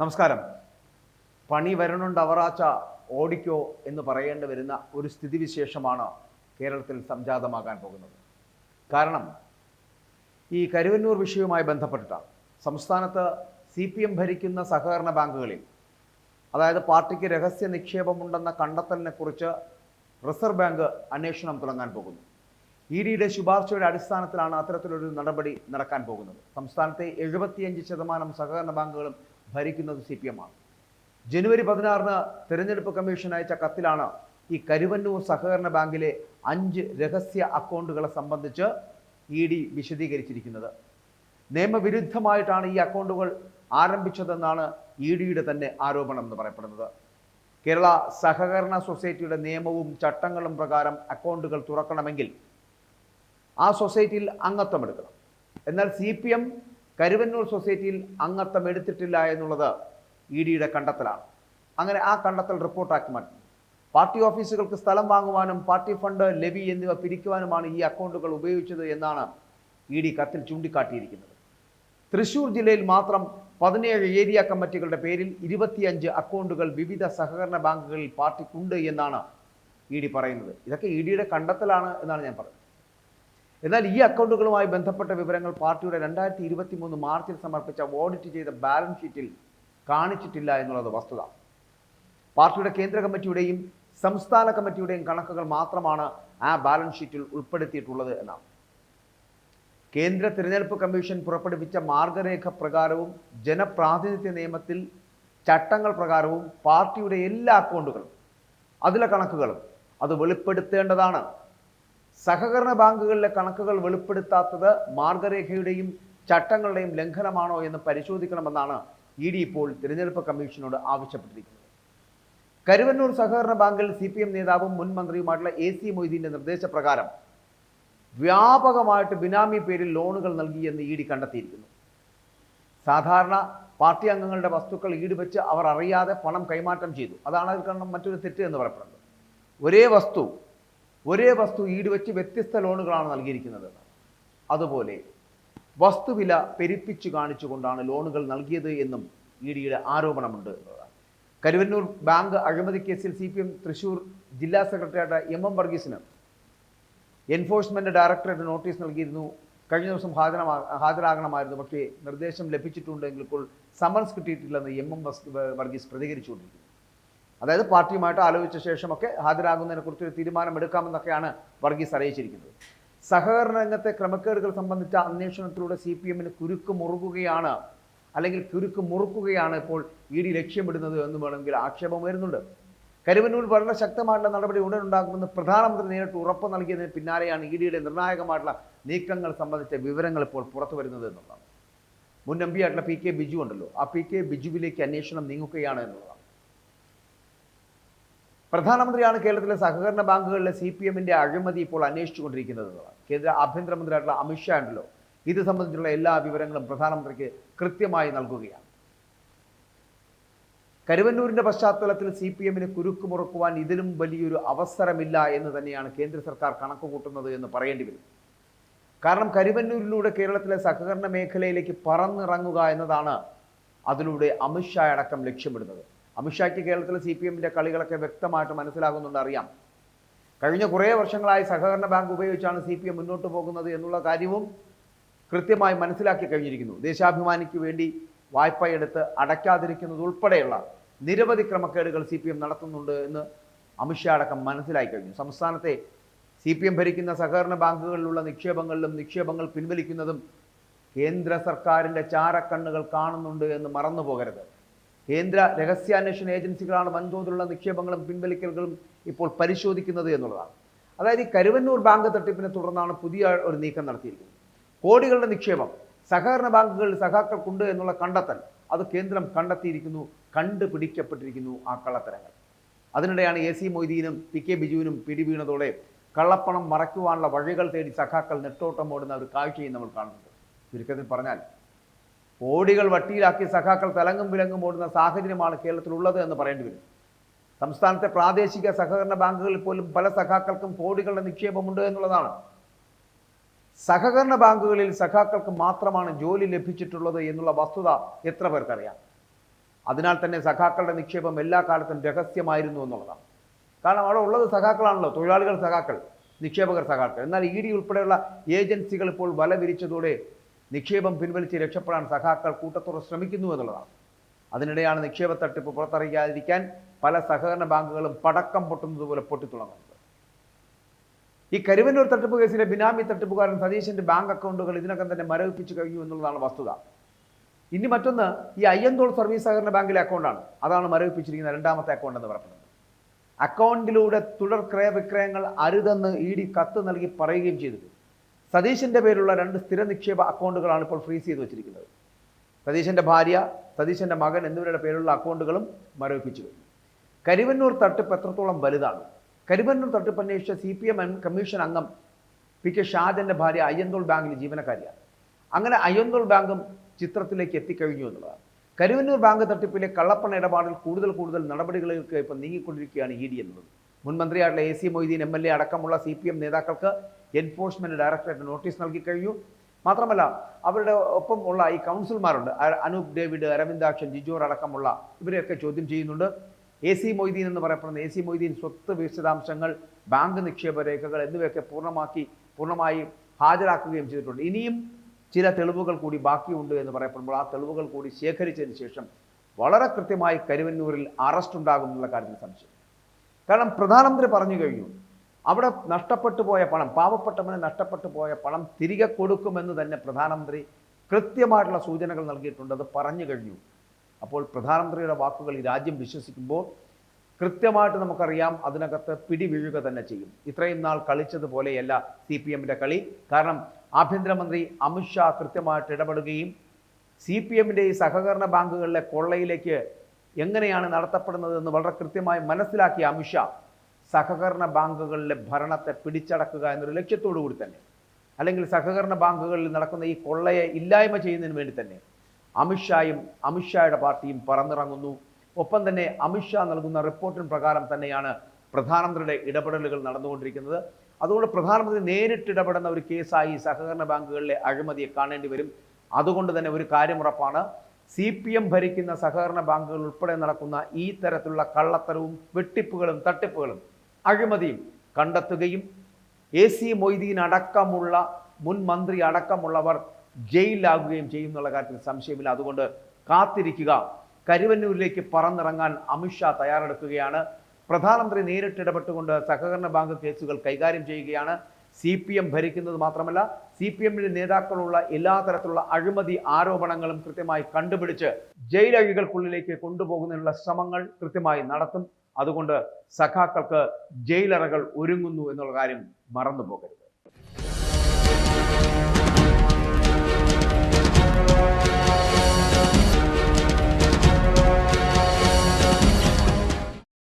നമസ്കാരം. പണി വരണുണ്ട് അവറാച്ച ഓടിക്കോ എന്ന് പറയേണ്ടി വരുന്ന ഒരു സ്ഥിതിവിശേഷമാണ് കേരളത്തിൽ സംജാതമാകാൻ പോകുന്നത്. കാരണം ഈ കരുവന്നൂർ വിഷയവുമായി ബന്ധപ്പെട്ടിട്ട് സംസ്ഥാനത്ത് സി പി എം ഭരിക്കുന്ന സഹകരണ ബാങ്കുകളിൽ അതായത് പാർട്ടിക്ക് രഹസ്യ നിക്ഷേപമുണ്ടെന്ന കണ്ടെത്തലിനെ കുറിച്ച് റിസർവ് ബാങ്ക് അന്വേഷണം തുടങ്ങാൻ പോകുന്നു. ഇ ഡിയുടെ ശുപാർശയുടെ അടിസ്ഥാനത്തിലാണ് അത്തരത്തിലൊരു നടപടി നടക്കാൻ പോകുന്നത്. സംസ്ഥാനത്തെ എഴുപത്തിയഞ്ച് ശതമാനം സഹകരണ ബാങ്കുകളും ഭരിക്കുന്നത് സി പി എം ആണ്. ജനുവരി പതിനാറിന് തിരഞ്ഞെടുപ്പ് കമ്മീഷൻ അയച്ച കത്തിലാണ് ഈ കരുവന്നൂർ സഹകരണ ബാങ്കിലെ അഞ്ച് രഹസ്യ അക്കൗണ്ടുകളെ സംബന്ധിച്ച് ഇ ഡി വിശദീകരിച്ചിരിക്കുന്നത്. നിയമവിരുദ്ധമായിട്ടാണ് ഈ അക്കൗണ്ടുകൾ ആരംഭിച്ചതെന്നാണ് ഇ ഡിയുടെ തന്നെ ആരോപണം എന്ന് പറയപ്പെടുന്നത്. കേരള സഹകരണ സൊസൈറ്റിയുടെ നിയമവും ചട്ടങ്ങളും പ്രകാരം അക്കൗണ്ടുകൾ തുറക്കണമെങ്കിൽ ആ സൊസൈറ്റിയിൽ അംഗത്വം എടുക്കണം. എന്നാൽ സി പി എം കരുവന്നൂർ സൊസൈറ്റിയിൽ അംഗത്വം എടുത്തിട്ടില്ല എന്നുള്ളത് ഇ ഡിയുടെ കണ്ടെത്തലാണ്. അങ്ങനെ ആ കണ്ടെത്തൽ റിപ്പോർട്ടാക്കി മാറ്റി. പാർട്ടി ഓഫീസുകൾക്ക് സ്ഥലം വാങ്ങുവാനും പാർട്ടി ഫണ്ട് ലെവി എന്നിവ പിരിക്കുവാനുമാണ് ഈ അക്കൗണ്ടുകൾ ഉപയോഗിച്ചത് എന്നാണ് ഇ ഡി കത്തിൽ ചൂണ്ടിക്കാട്ടിയിരിക്കുന്നത്. തൃശൂർ ജില്ലയിൽ മാത്രം പതിനേഴ് ഏരിയ കമ്മിറ്റികളുടെ പേരിൽ ഇരുപത്തിയഞ്ച് അക്കൗണ്ടുകൾ വിവിധ സഹകരണ ബാങ്കുകളിൽ പാർട്ടിക്കുണ്ട് എന്നാണ് ഇ ഡി പറയുന്നത്. ഇതൊക്കെ ഇ ഡിയുടെ കണ്ടെത്തലാണ് എന്നാണ് ഞാൻ പറയുന്നത്. എന്നാൽ ഈ അക്കൗണ്ടുകളുമായി ബന്ധപ്പെട്ട വിവരങ്ങൾ പാർട്ടിയുടെ രണ്ടായിരത്തി ഇരുപത്തി മൂന്ന് മാർച്ചിൽ സമർപ്പിച്ച ഓഡിറ്റ് ചെയ്ത ബാലൻസ് ഷീറ്റിൽ കാണിച്ചിട്ടില്ല എന്നുള്ളത് വസ്തുത. പാർട്ടിയുടെ കേന്ദ്ര കമ്മിറ്റിയുടെയും സംസ്ഥാന കമ്മിറ്റിയുടെയും കണക്കുകൾ മാത്രമാണ് ആ ബാലൻസ് ഷീറ്റിൽ ഉൾപ്പെടുത്തിയിട്ടുള്ളത് എന്നാണ്. കേന്ദ്ര തിരഞ്ഞെടുപ്പ് കമ്മീഷൻ പുറപ്പെടുവിച്ച മാർഗരേഖ പ്രകാരവും ജനപ്രാതിനിധ്യ നിയമത്തിൽ ചട്ടങ്ങൾ പ്രകാരവും പാർട്ടിയുടെ എല്ലാ അക്കൗണ്ടുകളും അതിലെ കണക്കുകളും അത് വെളിപ്പെടുത്തേണ്ടതാണ്. സഹകരണ ബാങ്കുകളിലെ കണക്കുകൾ വെളിപ്പെടുത്താത്തത് മാർഗരേഖയുടെയും ചട്ടങ്ങളുടെയും ലംഘനമാണോ എന്ന് പരിശോധിക്കണമെന്നാണ് ഇ ഡി ഇപ്പോൾ തിരഞ്ഞെടുപ്പ് കമ്മീഷനോട് ആവശ്യപ്പെട്ടിരിക്കുന്നത്. കരുവന്നൂർ സഹകരണ ബാങ്കിൽ സി പി എം നേതാവും മുൻ മന്ത്രിയുമായിട്ടുള്ള എ സി മൊയ്തീന്റെ നിർദ്ദേശപ്രകാരം വ്യാപകമായിട്ട് ബിനാമി പേരിൽ ലോണുകൾ നൽകിയെന്ന് ഇ ഡി കണ്ടെത്തിയിരിക്കുന്നു. സാധാരണ പാർട്ടി അംഗങ്ങളുടെ വസ്തുക്കൾ ഈടുവെച്ച് അവർ അറിയാതെ പണം കൈമാറ്റം ചെയ്തു. അതാണ് അതിൽ കാരണം മറ്റൊരു തെറ്റ് എന്ന് പറയപ്പെടുന്നത്. ഒരേ വസ്തു ഒരേ വസ്തു ഈടുവെച്ച് വ്യത്യസ്ത ലോണുകളാണ് നൽകിയിരിക്കുന്നത്. അതുപോലെ വസ്തുവില പെരുപ്പിച്ചു കാണിച്ചുകൊണ്ടാണ് ലോണുകൾ നൽകിയത് എന്നും ഇ ഡിയുടെ ആരോപണമുണ്ട്. എന്നതാണ് കരുവന്നൂർ ബാങ്ക് അഴിമതി കേസിൽ സി പി എം തൃശൂർ ജില്ലാ സെക്രട്ടറിയായിട്ട് എം എം വർഗീസിന് എൻഫോഴ്സ്മെന്റ് ഡയറക്ടറേറ്റ് നോട്ടീസ് നൽകിയിരുന്നു. കഴിഞ്ഞ ദിവസം ഹാജരമാ ഹാജരാകണമായിരുന്നു. പക്ഷേ നിർദ്ദേശം ലഭിച്ചിട്ടുണ്ടെങ്കിൽ ഇപ്പോൾ സമൻസ് കിട്ടിയിട്ടില്ലെന്ന് എം എം വർഗീസ് പ്രതികരിച്ചുകൊണ്ടിരിക്കുന്നു. അതായത് പാർട്ടിയുമായിട്ട് ആലോചിച്ച ശേഷമൊക്കെ ഹാജരാകുന്നതിനെ കുറിച്ച് ഒരു തീരുമാനമെടുക്കാമെന്നൊക്കെയാണ് വർഗീസ് അറിയിച്ചിരിക്കുന്നത്. സഹകരണ രംഗത്തെ ക്രമക്കേടുകൾ സംബന്ധിച്ച അന്വേഷണത്തിലൂടെ സി പി എമ്മിന് കുരുക്ക് മുറുകുകയാണ്. അല്ലെങ്കിൽ കുരുക്ക് മുറുക്കുകയാണ് ഇപ്പോൾ ഇ ഡി ലക്ഷ്യമിടുന്നത് എന്ന് വേണമെങ്കിൽ ആക്ഷേപം വരുന്നുണ്ട് കരുവന്നൂർ വളരെ ശക്തമായിട്ടുള്ള നടപടി ഉടൻ ഉണ്ടാകുമെന്ന് പ്രധാനമന്ത്രി നേരിട്ട് ഉറപ്പ് നൽകിയതിന് പിന്നാലെയാണ് ഇ ഡിയുടെ നിർണായകമായിട്ടുള്ള നീക്കങ്ങൾ സംബന്ധിച്ച വിവരങ്ങൾ ഇപ്പോൾ പുറത്തു വരുന്നത് എന്നുള്ളതാണ്. മുൻ എം പി ആയിട്ടുള്ള പി കെ ബിജു ഉണ്ടല്ലോ. ആ പി കെ ബിജുവിലേക്ക് അന്വേഷണം നീങ്ങുകയാണ് എന്നുള്ളതാണ്. പ്രധാനമന്ത്രിയാണ് കേരളത്തിലെ സഹകരണ ബാങ്കുകളിലെ സി പി എമ്മിന്റെ അഴിമതി ഇപ്പോൾ അന്വേഷിച്ചുകൊണ്ടിരിക്കുന്നത് കേന്ദ്ര ആഭ്യന്തരമന്ത്രിയായിട്ടുള്ള അമിത്ഷാ ഉണ്ടല്ലോ. ഇത് സംബന്ധിച്ചുള്ള എല്ലാ വിവരങ്ങളും പ്രധാനമന്ത്രിക്ക് കൃത്യമായി നൽകുകയാണ്. കരുവന്നൂരിന്റെ പശ്ചാത്തലത്തിൽ സി പി എമ്മിന് കുരുക്ക് മുറക്കുവാൻ ഇതിലും വലിയൊരു അവസരമില്ല എന്ന് തന്നെയാണ് കേന്ദ്ര സർക്കാർ കണക്കുകൂട്ടുന്നത് എന്ന് പറയേണ്ടി വരും. കാരണം കരുവന്നൂരിലൂടെ കേരളത്തിലെ സഹകരണ മേഖലയിലേക്ക് പറന്നിറങ്ങുക എന്നതാണ് അതിലൂടെ അമിത്ഷാ അടക്കം ലക്ഷ്യമിടുന്നത്. അമിത്ഷായ്ക്ക് കേരളത്തിലെ സി പി എമ്മിന്റെ കളികളൊക്കെ വ്യക്തമായിട്ട് മനസ്സിലാകുന്നുണ്ട് അറിയാം. കഴിഞ്ഞ കുറേ വർഷങ്ങളായി സഹകരണ ബാങ്ക് ഉപയോഗിച്ചാണ് സി പി എം മുന്നോട്ട് പോകുന്നത് എന്നുള്ള കാര്യവും കൃത്യമായി മനസ്സിലാക്കി കഴിഞ്ഞിരിക്കുന്നു. ദേശാഭിമാനിക്ക് വേണ്ടി വായ്പ എടുത്ത് അടയ്ക്കാതിരിക്കുന്നത് ഉൾപ്പെടെയുള്ള നിരവധി ക്രമക്കേടുകൾ സി പി എം നടത്തുന്നുണ്ട് എന്ന് അമിത്ഷാ അടക്കം മനസ്സിലായി കഴിഞ്ഞു. സംസ്ഥാനത്തെ സി പി എം ഭരിക്കുന്ന സഹകരണ ബാങ്കുകളിലുള്ള നിക്ഷേപങ്ങളിലും നിക്ഷേപങ്ങൾ പിൻവലിക്കുന്നതും കേന്ദ്ര സർക്കാരിന്റെ ചാരക്കണ്ണുകൾ കാണുന്നുണ്ട് എന്ന് മറന്നു പോകരുത് കേന്ദ്ര രഹസ്യാന്വേഷണ ഏജൻസികളാണ് വൻതോതിലുള്ള നിക്ഷേപങ്ങളും പിൻവലിക്കലുകളും ഇപ്പോൾ പരിശോധിക്കുന്നത് എന്നുള്ളതാണ്. അതായത് ഈ കരുവന്നൂർ ബാങ്ക് തട്ടിപ്പിനെ തുടർന്നാണ് പുതിയ ഒരു നീക്കം നടത്തിയിരിക്കുന്നത്. കോടികളുടെ നിക്ഷേപം സഹകരണ ബാങ്കുകളിൽ സഖാക്കൾക്കുണ്ട് എന്നുള്ള കണ്ടെത്തൽ അത് കേന്ദ്രം കണ്ടെത്തിയിരിക്കുന്നു കണ്ടുപിടിക്കപ്പെട്ടിരിക്കുന്നു ആ കള്ളത്തരങ്ങൾ. അതിനിടെയാണ് എ സി മൊയ്തീനും പി കെ ബിജുവിനും പിടിവീണതോടെ കള്ളപ്പണം മറയ്ക്കുവാനുള്ള വഴികൾ തേടി സഖാക്കൾ നെട്ടോട്ടം ഓടുന്ന ഒരു കാഴ്ചയും നമ്മൾ കാണുന്നുണ്ട്. ചുരുക്കത്തിൽ പറഞ്ഞാൽ കോടികൾ വട്ടിയിലാക്കി സഖാക്കൾ തലങ്ങും വിലങ്ങും ഓടുന്ന സാഹചര്യമാണ് കേരളത്തിലുള്ളത് എന്ന് പറയേണ്ടി വരും. സംസ്ഥാനത്തെ പ്രാദേശിക സഹകരണ ബാങ്കുകളിൽ പോലും പല സഖാക്കൾക്കും കോടികളുടെ നിക്ഷേപമുണ്ട് എന്നുള്ളതാണ്. സഹകരണ ബാങ്കുകളിൽ സഖാക്കൾക്ക് മാത്രമാണ് ജോലി ലഭിച്ചിട്ടുള്ളത് എന്നുള്ള വസ്തുത എത്ര പേർക്കറിയാം? അതിനാൽ തന്നെ സഖാക്കളുടെ നിക്ഷേപം എല്ലാ കാലത്തും രഹസ്യമായിരുന്നു എന്നുള്ളതാണ്. കാരണം അവിടെ ഉള്ളത് സഖാക്കളാണല്ലോ തൊഴിലാളികൾ സഖാക്കൾ നിക്ഷേപകർ സഖാക്കൾ. എന്നാൽ ഇ ഡി ഉൾപ്പെടെയുള്ള ഏജൻസികൾ ഇപ്പോൾ വല വിരിച്ചതോടെ നിക്ഷേപം പിൻവലിച്ച് രക്ഷപ്പെടാൻ സഖാക്കൾ കൂട്ടത്തോടെ ശ്രമിക്കുന്നു എന്നുള്ളതാണ്. അതിനിടെയാണ് നിക്ഷേപ തട്ടിപ്പ് പുറത്തറിയാതിരിക്കാൻ പല സഹകരണ ബാങ്കുകളും പടക്കം പൊട്ടുന്നതുപോലെ പൊട്ടിത്തുടങ്ങുന്നത്. ഈ കരുവന്നൂർ തട്ടിപ്പ് കേസിലെ ബിനാമി തട്ടിപ്പുകാരൻ സതീശന്റെ ബാങ്ക് അക്കൗണ്ടുകൾ ഇതിനകം തന്നെ മരവിപ്പിച്ചു കഴിഞ്ഞു എന്നുള്ളതാണ് വസ്തുത. ഇനി മറ്റൊന്ന് ഈ അയ്യന്തോൾ സർവീസ് സഹകരണ ബാങ്കിലെ അക്കൗണ്ടാണ്. അതാണ് മരവിപ്പിച്ചിരിക്കുന്ന രണ്ടാമത്തെ അക്കൗണ്ട് എന്ന് പറയുന്നത് അക്കൗണ്ടിലൂടെ തുടർ ക്രയവിക്രയങ്ങൾ അരുതെന്ന് ഇ ഡി കത്ത് നൽകി പറയുകയും ചെയ്തിട്ടുണ്ട്. സതീശന്റെ പേരുള്ള രണ്ട് സ്ഥിര നിക്ഷേപ അക്കൗണ്ടുകളാണ് ഇപ്പോൾ ഫ്രീസ് ചെയ്ത് വെച്ചിരിക്കുന്നത്. സതീശന്റെ ഭാര്യ സതീശന്റെ മകൻ എന്നിവരുടെ പേരുള്ള അക്കൗണ്ടുകളും മരവിപ്പിച്ചു കഴിഞ്ഞു. കരിവന്നൂർ തട്ടിപ്പ് എത്രത്തോളം വലുതാണ്? കരിവന്നൂർ തട്ടിപ്പ് അന്വേഷിച്ച സി പി എം കമ്മീഷൻ അംഗം പി കെ ഷാജന്റെ ഭാര്യ അയ്യന്തോൾ ബാങ്കിലെ ജീവനക്കാരിയാണ്. അങ്ങനെ അയ്യന്തോൾ ബാങ്കും ചിത്രത്തിലേക്ക് എത്തിക്കഴിഞ്ഞു എന്നുള്ളതാണ്. കരുവന്നൂർ ബാങ്ക് തട്ടിപ്പിലെ കള്ളപ്പണ ഇടപാടിൽ കൂടുതൽ കൂടുതൽ നടപടികളിലേക്ക് ഇപ്പം നീങ്ങിക്കൊണ്ടിരിക്കുകയാണ് ഇ ഡി എന്നുള്ളത്. മുൻ മന്ത്രിയായിട്ടുള്ള A C Moideen M L A അടക്കമുള്ള സി പി എം നേതാക്കൾക്ക് എൻഫോഴ്സ്മെന്റ് ഡയറക്ടറേറ്റ് നോട്ടീസ് നൽകി കഴിഞ്ഞു. മാത്രമല്ല അവരുടെ ഒപ്പം ഉള്ള ഈ കൗൺസിൽമാരുണ്ട് അനൂപ് ഡേവിഡ് അരവിന്ദാക്ഷൻ ജിജോർ അടക്കമുള്ള ഇവരെയൊക്കെ ചോദ്യം ചെയ്യുന്നുണ്ട്. എ സി മൊയ്തീൻ എന്ന് പറയപ്പെടുന്ന എ സി മൊയ്തീൻ സ്വത്ത് വിശദാംശങ്ങൾ ബാങ്ക് നിക്ഷേപ രേഖകൾ എന്നിവയൊക്കെ പൂർണമാക്കി പൂർണമായി ഹാജരാക്കുകയും ചെയ്തിട്ടുണ്ട്. ഇനിയും ചില തെളിവുകൾ കൂടി ബാക്കിയുണ്ട് എന്ന് പറയപ്പെടുമ്പോൾ ആ തെളിവുകൾ കൂടി ശേഖരിച്ചതിന് ശേഷം വളരെ കൃത്യമായി കരുവന്നൂരിൽ അറസ്റ്റ് ഉണ്ടാകുമെന്നുള്ള കാര്യത്തിൽ സംശയം. കാരണം പ്രധാനമന്ത്രി പറഞ്ഞു കഴിഞ്ഞു അവിടെ നഷ്ടപ്പെട്ടു പോയ പണം പാവപ്പെട്ടവന് നഷ്ടപ്പെട്ടു പോയ പണം തിരികെ കൊടുക്കുമെന്ന് തന്നെ പ്രധാനമന്ത്രി കൃത്യമായിട്ടുള്ള സൂചനകൾ നൽകിയിട്ടുണ്ട് അത് പറഞ്ഞു കഴിഞ്ഞു. അപ്പോൾ പ്രധാനമന്ത്രിയുടെ വാക്കുകൾ ഈ രാജ്യം വിശ്വസിക്കുമ്പോൾ കൃത്യമായിട്ട് നമുക്കറിയാം അതിനകത്ത് പിടിവീഴുക തന്നെ ചെയ്യും. ഇത്രയും നാൾ കളിച്ചതുപോലെയല്ല സി പി എമ്മിന്റെ കളി. കാരണം ആഭ്യന്തരമന്ത്രി അമിത്ഷാ കൃത്യമായിട്ട് ഇടപെടുകയും സി പി എമ്മിന്റെ ഈ സഹകരണ ബാങ്കുകളിലെ കൊള്ളയിലേക്ക് എങ്ങനെയാണ് നടത്തപ്പെടുന്നത് എന്ന് വളരെ കൃത്യമായി മനസ്സിലാക്കിയ അമിത്ഷാ സഹകരണ ബാങ്കുകളിലെ ഭരണത്തെ പിടിച്ചടക്കുക എന്നൊരു ലക്ഷ്യത്തോടു കൂടി തന്നെ. അല്ലെങ്കിൽ സഹകരണ ബാങ്കുകളിൽ നടക്കുന്ന ഈ കൊള്ളയെ ഇല്ലായ്മ ചെയ്യുന്നതിന് വേണ്ടി തന്നെ അമിത്ഷായും അമിത്ഷായുടെ പാർട്ടിയും പറന്നിറങ്ങുന്നു. ഒപ്പം തന്നെ അമിത്ഷാ നൽകുന്ന റിപ്പോർട്ടിന് പ്രകാരം തന്നെയാണ് പ്രധാനമന്ത്രിയുടെ ഇടപെടലുകൾ നടന്നുകൊണ്ടിരിക്കുന്നത്. അതുകൊണ്ട് പ്രധാനമന്ത്രി നേരിട്ട് ഇടപെടുന്ന ഒരു കേസായി സഹകരണ ബാങ്കുകളിലെ അഴിമതിയെ കാണേണ്ടി വരും. അതുകൊണ്ട് തന്നെ ഒരു കാര്യം ഉറപ്പാണ്. സി പി എം ഭരിക്കുന്ന സഹകരണ ബാങ്കുകൾ ഉൾപ്പെടെ നടക്കുന്ന ഈ തരത്തിലുള്ള കള്ളത്തരവും വെട്ടിപ്പുകളും തട്ടിപ്പുകളും അഴിമതിയും കണ്ടെത്തുകയും എ സി മൊയ്തീൻ അടക്കമുള്ള മുൻ മന്ത്രി അടക്കമുള്ളവർ ജയിലിലാകുകയും ചെയ്യുന്നുള്ള കാര്യത്തിൽ സംശയമില്ല. അതുകൊണ്ട് കാത്തിരിക്കുക. കരുവന്നൂരിലേക്ക് പറന്നിറങ്ങാൻ അമിത്ഷാ തയ്യാറെടുക്കുകയാണ്. പ്രധാനമന്ത്രി നേരിട്ട് ഇടപെട്ടുകൊണ്ട് സഹകരണ ബാങ്ക് കേസുകൾ കൈകാര്യം ചെയ്യുകയാണ്. സി പി എം ഭരിക്കുന്നത് മാത്രമല്ല സി പി എമ്മിന്റെ നേതാക്കളുള്ള എല്ലാ തരത്തിലുള്ള അഴിമതി ആരോപണങ്ങളും കൃത്യമായി കണ്ടുപിടിച്ച് ജയിലഴികൾക്കുള്ളിലേക്ക് കൊണ്ടുപോകുന്നതിനുള്ള ശ്രമങ്ങൾ കൃത്യമായി നടത്തും. അതുകൊണ്ട് സഖാക്കൾക്ക് ജയിലറകൾ ഒരുങ്ങുന്നു എന്നുള്ള കാര്യം മറന്നു പോകരുത്